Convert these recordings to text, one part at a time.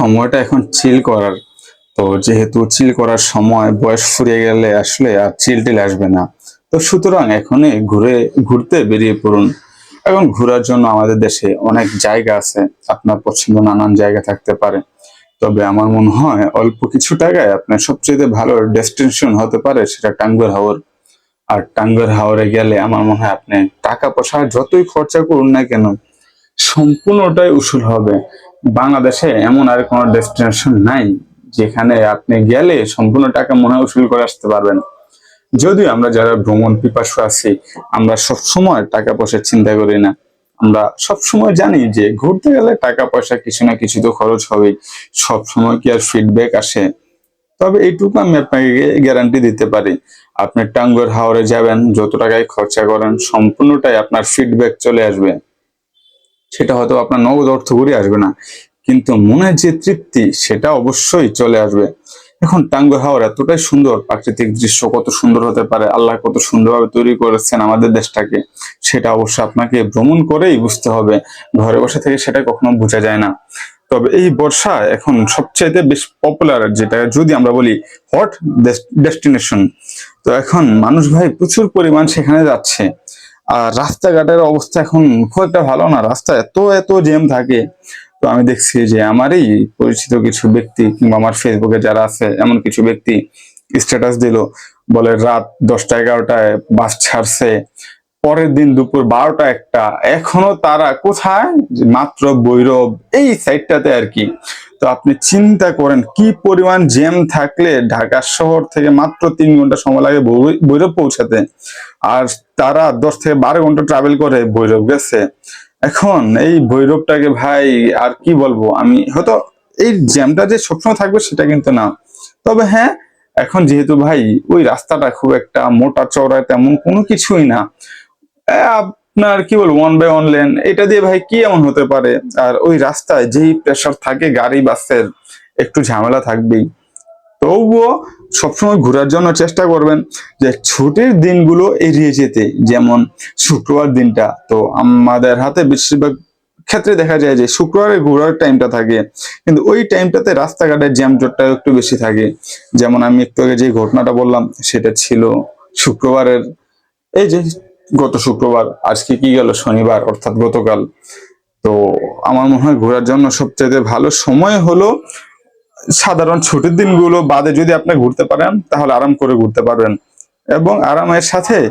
সময়টা এখন চিল করার। তো যেহেতু চিল করার সময়, বয়স ফুরিয়ে গেলে আসলে আর চিল টিল আসবে না। তো সুতরাং এখনই ঘুরে, ঘুরতে বেরিয়ে পড়ুন। এখন ঘোরার জন্য আমাদের দেশে অনেক জায়গা আছে। আপনার পছন্দ নানান জায়গা থাকতে পারে। তবে আমার মনে হয় অল্প কিছু টাকায় আপনার সবচেয়ে ভালো ডেস্টিনেশন হতে পারে সেটা টাঙ্গুয়ার হাওর। আর টাঙ্গুয়ার হাওরে গেলে আমার মনে হয় আপনি টাকা পয়সা যতই খরচা করুন না কেন, সম্পূর্ণটাই উসুল হবে। বাংলাদেশে এমন আর কোনো ডেস্টিনেশন নাই যেখানে আপনি গেলে সম্পূর্ণ টাকা মনে উসুল করে আসতে পারবেন। যদিও আমরা যারা ভ্রমণ পিপাসু আছি, আমরা সবসময় টাকা পয়সা চিন্তা করি না। আমরা সবসময় জানি যে ঘুরতে গেলে টাকা পয়সা কিছু না কিছু তো খরচ হবেই। সবসময় কি আর ফিডব্যাক আসে? তবে এইটুকু আমি আপনাকে গ্যারান্টি দিতে পারি, আপনি টাঙ্গুয়ার হাওরে যাবেন, যত টাকায় খরচা করেন, সম্পূর্ণটাই আপনার ফিডব্যাক চলে আসবে। সেটা হয়তো আপনার নগদ অর্থ ঘুরে আসবে না। কিন্তু মনের যে তৃপ্তি, সেটা অবশ্যই চলে আসবে। এখন টাঙ্গুয়ার হাওর এতটাই সুন্দর। প্রাকৃতিক দৃশ্য কত সুন্দর হতে পারে। আল্লাহ কত সুন্দরভাবে তৈরি করেছেন আমাদের দেশটাকে। সেটা অবশ্যই আপনাকে ভ্রমণ করেই বুঝতে হবে। ঘরে বসে থেকে সেটা কখনো বোঝা যায় না। তবে এই বর্ষা এখন সবচাইতে বেশ পপুলার যেটা যদি আমরা বলি হট ডেস্টিনেশন তো এখন মানুষ ভাই প্রচুর পরিমাণ সেখানে যাচ্ছে। আর রাস্তাঘাটের অবস্থা এখন খুব একটা ভালো না, রাস্তা এত এত জ্যাম থাকে। তো আমি দেখছি যে আমারই পরিচিত কিছু ব্যক্তি কিংবা আমার ফেসবুকে যারা আছে, এমন কিছু ব্যক্তি স্ট্যাটাস দিল। বলে রাত দশটা এগারোটায় বাস ছাড়ছে, পরের দিন দুপুর বারোটা একটা, এখনও তারা কোথায়? মাত্র বৈরব এই সাইডটাতে আর কি। তো আপনি চিন্তা করেন, কি পরিমাণ জ্যাম থাকলে ঢাকা শহর থেকে মাত্র তিন ঘণ্টা সময় লাগে বৈরব পৌঁছাতে? আর তারা দশ থেকে বারো ঘণ্টা ট্রাভেল করে ভৈরব, গেছে। এখন এই ভৈরবটাকে ভাই আর কি বলব? আমি হয়তো এই জ্যামটা যে সবসময় থাকবে সেটা কিন্তু না। তবে হ্যাঁ এখন যেহেতু ভাই ওই রাস্তাটা খুব একটা মোটা চওড়া, তেমন কোনো কিছুই না। আপনার কি বলব ওয়ান বাই ওয়ান লেন এটা দিয়ে ভাই কি এমন হতে পারে? আর ওই রাস্তায় যেই প্রেশার থাকে, গাড়ি, বাসের, একটু ঝামেলা থাকবেই। তবুও সবসময় ঘোরার জন্য চেষ্টা করবেন যে ছুটির দিনগুলো এড়িয়ে যেতে, যেমন শুক্রবার দিনটা। তো আমাদের হাতে বেশিরভাগ ক্ষেত্রে দেখা যায় যে শুক্রবারে ঘোরার টাইমটা থাকে, কিন্তু ওই টাইমটাতে রাস্তাঘাটের জ্যাম জটটা একটু বেশি থাকে। যেমন আমি একটু আগে যে ঘটনাটা বললাম, সেটা ছিল শুক্রবারের, এই যে গত শুক্রবার, আজকে কি গেল? শনিবার, অর্থাৎ গতকাল। তো আমার মনে হয় ঘোরার জন্য সবচেয়ে ভালো সময় হলো সাধারণ ছুটির দিনগুলো বাদে যদি আপনি ঘুরতে পারেন, তাহলে আরাম করে ঘুরতে পারবেন। এবং আরামের সাথে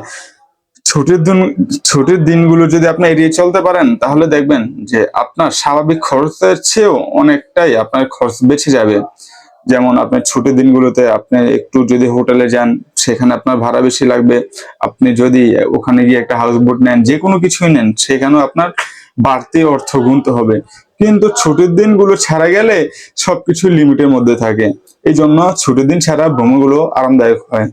ছুটির দিন, ছুটির দিনগুলো যদি আপনি এড়িয়ে চলতে পারেন, তাহলে দেখবেন যে আপনার স্বাভাবিক খরচের চেয়েও অনেকটাই আপনার খরচ বেঁচে যাবে। যেমন আপনার ছুটির দিনগুলোতে আপনি একটু যদি হোটেলে যান, সেখানে আপনার ভাড়া বেশি লাগবে। আপনি যদি ওখানে গিয়ে একটা হাউস বোট নেন যে কোনো কিছুই নেন, সেখানেও আপনার বাড়তি অর্থ গুনতে হবে। কিন্তু ছুটির দিনগুলো ছাড়া গেলে সবকিছু লিমিটের মধ্যে থাকে। এই জন্য ছুটির দিন ছাড়া ভ্রমণগুলো আরামদায়ক হয়।